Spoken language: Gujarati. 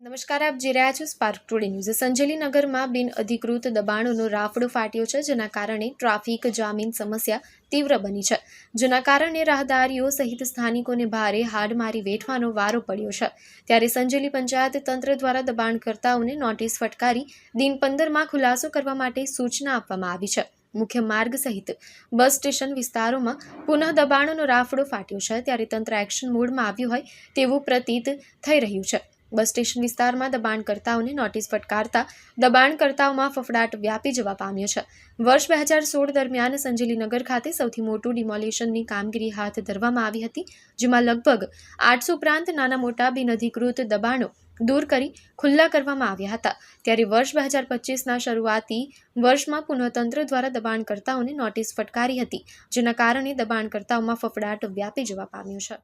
નમસ્કાર, આપ જે રહ્યા છો સ્પાર્ક ટુડે ન્યૂઝ સંજેલી નગરમાં બિન અધિકૃત દબાણોનો રાફડો ફાટ્યો છે, જેના કારણે ટ્રાફિક જામીન સમસ્યા તીવ્ર બની છે. જેના કારણે રાહદારીઓ સહિત સ્થાનિકોને ભારે હાડમારી વેઠવાનો વારો પડ્યો છે. ત્યારે સંજેલી પંચાયત તંત્ર દ્વારા દબાણકર્તાઓને નોટિસ ફટકારી દિન પંદરમાં ખુલાસો કરવા માટે સૂચના આપવામાં આવી છે. મુખ્ય માર્ગ સહિત બસ સ્ટેશન વિસ્તારોમાં પુનઃ દબાણોનો રાફડો ફાટ્યો છે. ત્યારે તંત્ર એક્શન મોડમાં આવ્યું હોય તેવું પ્રતીત થઈ રહ્યું છે. બસ સ્ટેશન વિસ્તારમાં દબાણકર્તાઓને નોટિસ ફટકારતા દબાણકર્તાઓમાં ફફડાટ વ્યાપી જવા પામ્યો છે. વર્ષ બે હજાર સોળ દરમિયાન સંજેલી નગર ખાતે સૌથી મોટું ડિમોલિશનની કામગીરી હાથ ધરવામાં આવી હતી, જેમાં લગભગ આઠસો ઉપરાંત નાના મોટા બિનઅધિકૃત દબાણો દૂર કરી ખુલ્લા કરવામાં આવ્યા હતા. ત્યારે વર્ષ બે હજાર પચીસના શરૂઆતી વર્ષમાં પુનઃતંત્ર દ્વારા દબાણકર્તાઓને નોટિસ ફટકારી હતી, જેના કારણે દબાણકર્તાઓમાં ફફડાટ વ્યાપી જવા પામ્યો છે.